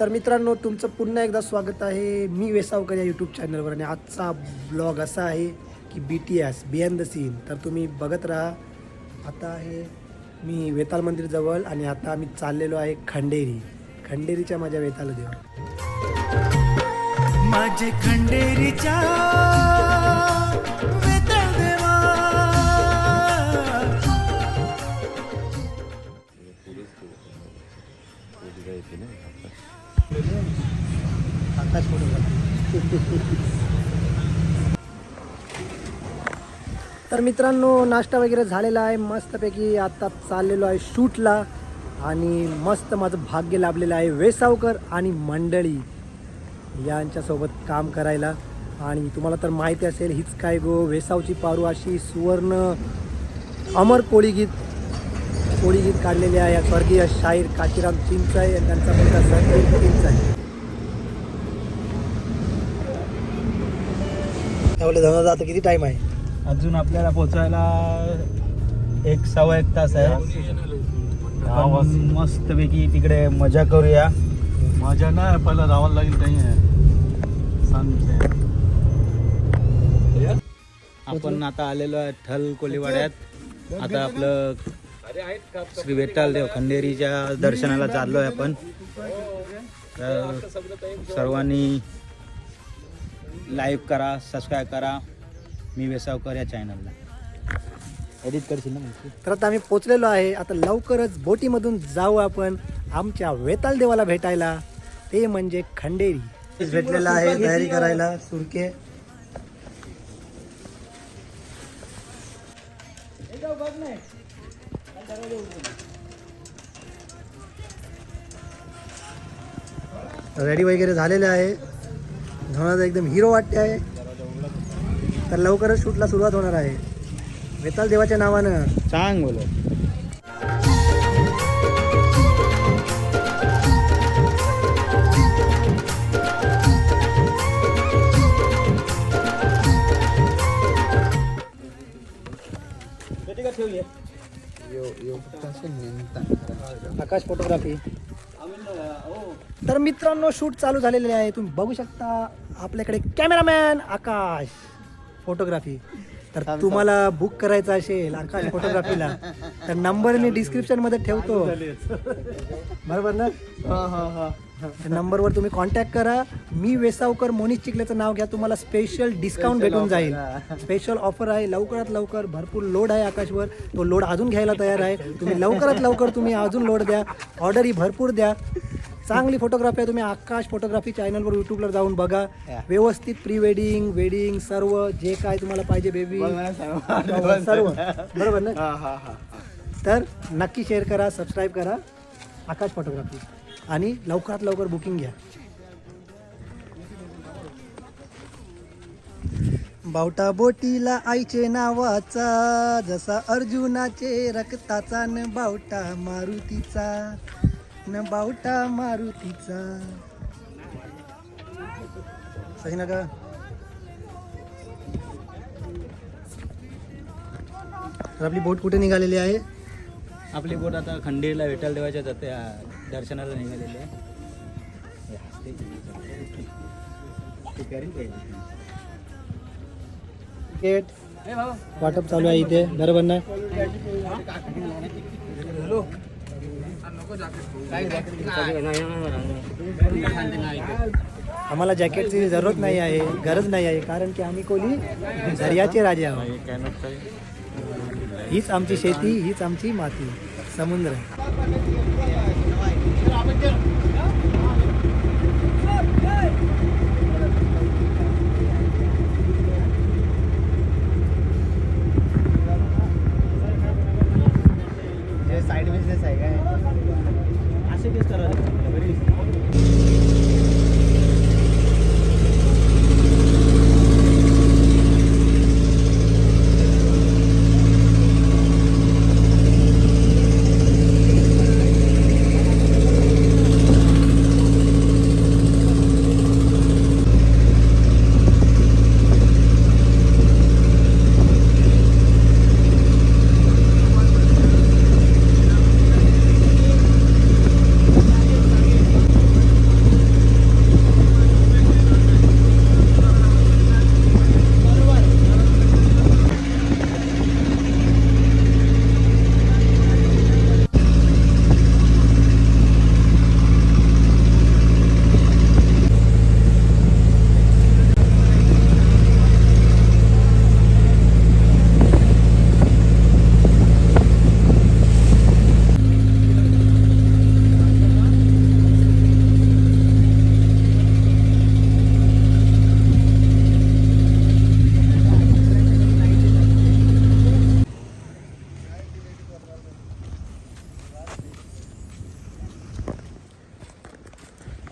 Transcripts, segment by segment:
तर मित्रांनो तुमचं पुन्हा एकदा स्वागत आहे मी वेसावकर या यूट्यूब चॅनलवर आणि आजचा ब्लॉग असा आहे की B T S beyond the scene तर तुम्ही बघत राहा. आता आहे मी वेताल मंदिरजवळ आणि आता आम्ही चाललेलो आहे खंडेरी. खंडेरीच्या माझ्या वेताला देवा माझे खंडेरीच्या आत्ताच फोटो तर मित्रांनो नाश्ता वगैरे झालेला आहे. मस्तपैकी आत्ता चाललेलो आहे शूटला. आणि मस्त माझं भाग्य लाभलेलं आहे वेसावकर आणि मंडळी यांच्यासोबत काम करायला. आणि तुम्हाला तर माहिती असेल हीच काय गो वेसावची पारू अशी सुवर्ण अमर कोळी गीत काढलेले आहे. स्वर्गीय शाहीर काशीराम चिंचाय आणि त्यांचा मुलगा संजय चिंचाय त्यामुळे धनुदा आता किती टाइम आहे? अजून आपल्याला पोचायला एक सव्वा एक तास आहे. आपण मस्तपैकी तिकडे मजा करूया. माझ्या नाही पहिला जावं लागेल काही सांगते. आपण आता आलेलो आहे ठल कोलीवाड्यात. आता आपलं श्री विठ्ठल देव खंडेरीच्या दर्शनाला चाललो आहे आपण. तर सर्वांनी लाईक करा सबस्क्राईब करा. मी वेसावकर या चॅनलला. एडिट करशील ना मग? तर आता आम्ही पोचलेलो आहे. आता लवकरच बोटीमधून जाऊ आपण आमच्या वेताल देवाला भेटायला. ते म्हणजे खंडेरी. भेटलेला आहे तयारी करायला सुरके. रेडी वगैरे झालेले आहे. धोनाचा एकदम हिरो वाटते आहे. तर लवकरच शूटला सुरुवात होणार आहे. वेताल देवाच्या नावानं. सांग बोलो. आकाश फोटोग्राफी तर मित्रांनो शूट चालू झालेले आहे. तुम्ही बघू शकता. आपल्याकडे कॅमेरामॅन आकाश फोटोग्राफी तर तुम्हाला बुक करायचं असेल आकाश फोटोग्राफीला तर नंबर मी डिस्क्रिप्शनमध्ये ठेवतो. बरोबर ना? त्या नंबरवर तुम्ही कॉन्टॅक्ट करा. मी वेसावकर मोनिश चिखलेचं नाव घ्या तुम्हाला स्पेशल डिस्काउंट भेटून जाईल. स्पेशल ऑफर आहे लवकरात लवकर भरपूर लोड आहे आकाशवर. तो लोड अजून घ्यायला तयार आहे. तुम्ही लवकरात लवकर तुम्ही अजून लोड द्या. ऑर्डरही भरपूर द्या. चांगली फोटोग्राफी आहे. तुम्ही आकाश फोटोग्राफी चॅनलवर यूट्यूबला जाऊन बघा. व्यवस्थित प्री वेडिंग वेडिंग सर्व जे काय तुम्हाला पाहिजे बेबी सर्व. बरोबर ना? तर नक्की शेअर करा सबस्क्राईब करा. आकाश फोटोग्राफी आणि लवकरात लवकर बुकिंग घ्या. बावटा बोटीला आईचे नावाचा जसा अर्जुनाचे रक्ताचा न बावटा मारुतीचा. न बावटा मारुतीचा सही ना का तर आपली बोट कुठे निघालेली आहे? आपली बोट आता खंडीला विठ्ठल देवाच्या जाते दर्शनाला निघालेली आहे. वाटप चालू आहे इथे. बरोबर ना आम्हाला जॅकेटची जरूरत नाही आहे गरज नाही आहे कारण की आम्ही कोली दर्याचे राजे आहोत. हीच आमची शेती हीच आमची माती समुद्र. साईड बिझनेस आहे काय असे केस करा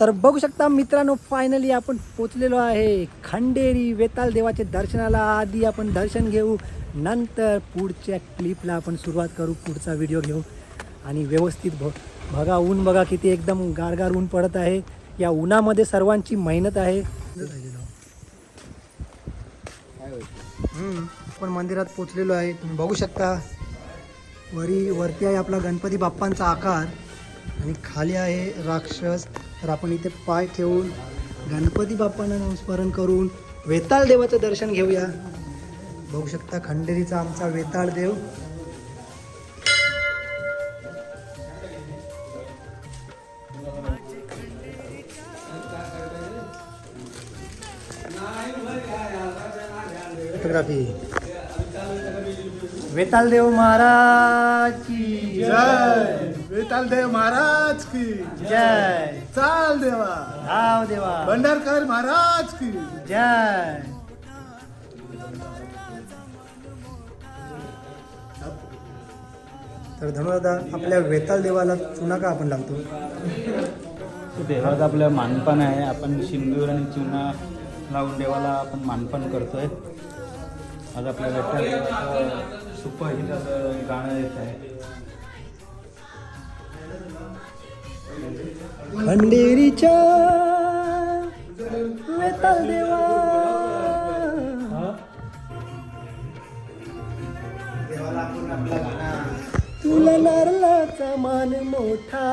तर बघू शकता मित्रांनो फायनली आपण पोचलेलो आहे. खंडेरी वेताल देवाच्या दर्शनाला. आधी आपण दर्शन घेऊ नंतर पुढच्या क्लिपला आपण सुरुवात करू पुढचा व्हिडिओ घेऊ. आणि व्यवस्थित भ बघा ऊन बघा किती एकदम गारगार ऊन पडत आहे. या उन्हामध्ये सर्वांची मेहनत आहे. आपण मंदिरात पोचलेलो आहे. तुम्ही बघू शकता वरी वरती आहे आपला गणपती बाप्पांचा आकार. आणि खाली आहे राक्षस तर आपण इथे पाय ठेवून गणपती बाप्पांना नामस्मरण करून वेताळ देवाचं दर्शन घेऊया. बघू शकता खंडेरीचा आमचा वेताळ देव. फोटोग्राफी. वेताल देव महाराज की जय. वेताल देव महाराज की जय. चाल देवा धाव देवा. भंडारकर महाराज की जय. तर धनुदादा आपल्या वेताल देवाला चुना का आपण लावतो तो देवाचं आपलं मानपण आहे. आपण सिंदूर आणि चुना लावून देवाला आपण मानपण करतोय. आज आपल्या भेटत सुपरहिट असं गाणं येत आहे. खंडेरीच्या वेताल देवा. तुला नारळाचा मान मोठा.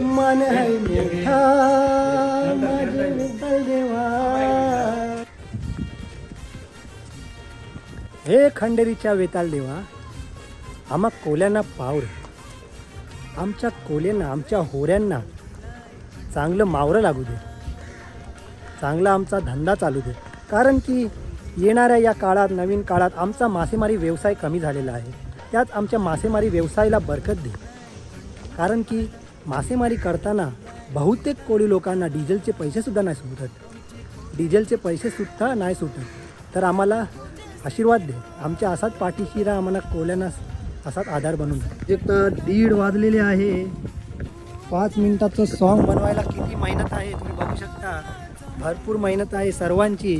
मान आहे मोठा. माझे विठ्ठल देवा. हे खंडेरीच्या वेताल देवा. आम्हा कोल्यांना पावड आमच्या कोल्यांना आमच्या होऱ्यांना चांगलं मावरं लागू दे. चांगला आमचा धंदा चालू दे. कारण की येणाऱ्या या काळात नवीन काळात आमचा मासेमारी व्यवसाय कमी झालेला आहे. त्यात आमच्या मासेमारी व्यवसायाला बरकत दे. कारण की मासेमारी करताना बहुतेक कोळी लोकांना डिझेलचे पैसेसुद्धा नाही सुटत. डिझेलचे पैसेसुद्धा नाही सुटत. तर आम्हाला आशीर्वाद दे. आमच्या असाच पाठीशी आम्हाला कोल्यांना असाच आधार बनून. एक तर दीड वाजलेले आहे. पाच मिनिटाचं सॉन्ग बनवायला किती मेहनत आहे तुम्ही बघू शकता. भरपूर मेहनत आहे सर्वांची.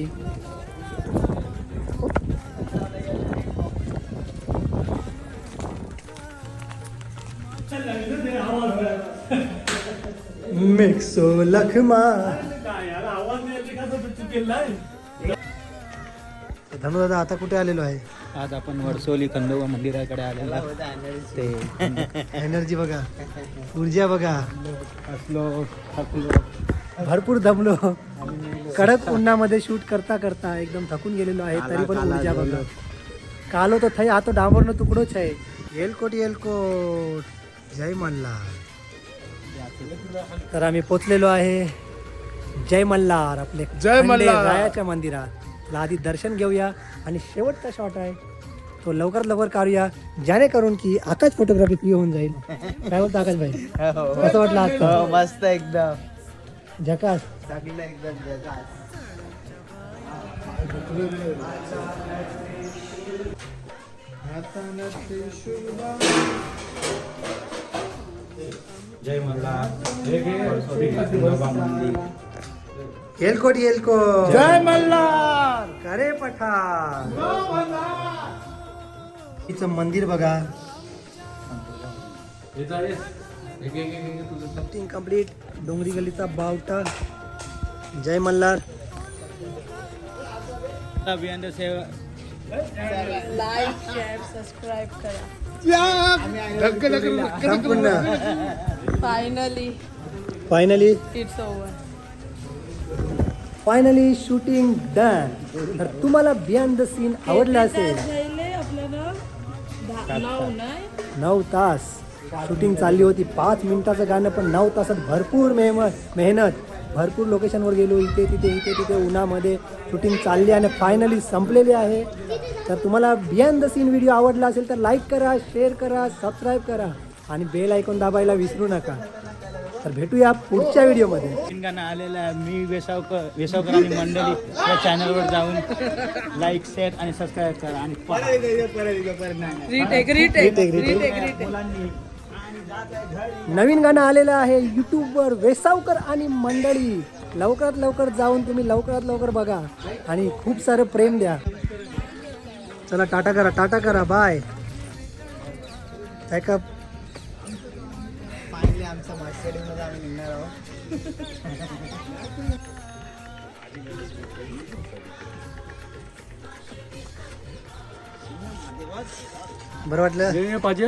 मिक्सो लखमा धनुदादा आता कुठे आलेलो आहे? आज आपण वर्सोली खंडोबा मंदिराकडे आलेला. ते एनर्जी बघा. ऊर्जा बघा. असलो थकलो. भरपूर दमलो. कडक उन्हामध्ये शूट करता करता एकदम थकून गेलेलो आहे तरी पण ऊर्जा बघा. कालो तो थई हा तो डांबरનો तुकडो છે एलकोट एलकोट जय मल्हार. तर आम्ही पोचलेलो आहे जय मल्हार आपले जय मल्हार. रायाच्या मंदिरात. आधी दर्शन घेऊया. आणि शेवटचा शॉट आहे. तो लवकर लवकर काढूया. जेणेकरून की आकाश फोटोग्राफी फ्री होऊन जाईल. काय बोलतो आकाश भाई कसं वाटलं आज मस्त एकदम. झकास. एकदम जगात. जय मल्हार वर्सोली खंडोबा मंदिर. एलकोट एलकोट जय मल्हार करे पठार तिचं मंदिर बघा शूटिंग कंप्लीट डोंगरी गलीचा बावटा जय मल्हार अभियान सेवा लाईक शेअर सबस्क्राईब करा संपूर्ण finally finally it's over finally shooting done तर तुम्हाला बियॉन्ड द सीन आवडलं असेल. नऊ तास. शूटिंग चालली होती. पाच मिनिटाचं गाणं पण नऊ तासात भरपूर मेहनत मेहनत. भरपूर लोकेशनवर गेलो. इथे तिथे इथे तिथे उन्हामध्ये. शूटिंग चालली आणि फायनली संपलेली आहे. तर तुम्हाला बियॉन्ड द सीन व्हिडिओ आवडला असेल तर लाईक करा शेअर करा सबस्क्राईब करा. आणि बेल ऐकून दाबायला विसरू नका. तर भेटूया पुढच्या व्हिडिओमध्ये. गाणं आलेलं आहे. मी वेसावकर वेसावकर आणि मंडळी या चॅनलवर जाऊन लाईक शेअर आणि सबस्क्राईब करा आणि पहा. Retake retake Retake, retake. Retake retake मुलांनी नवीन गाणं आलेलं आहे यूट्यूबवर वेसावकर आणि मंडळी. लवकरात लवकर जाऊन तुम्ही लवकरात लवकर बघा आणि खूप सारं प्रेम द्या. चला टाटा करा टाटा करा. बाय का मस्त मार्केटिंगमध्ये आम्ही निघणार आहोत. बरं वाटलं पाहिजे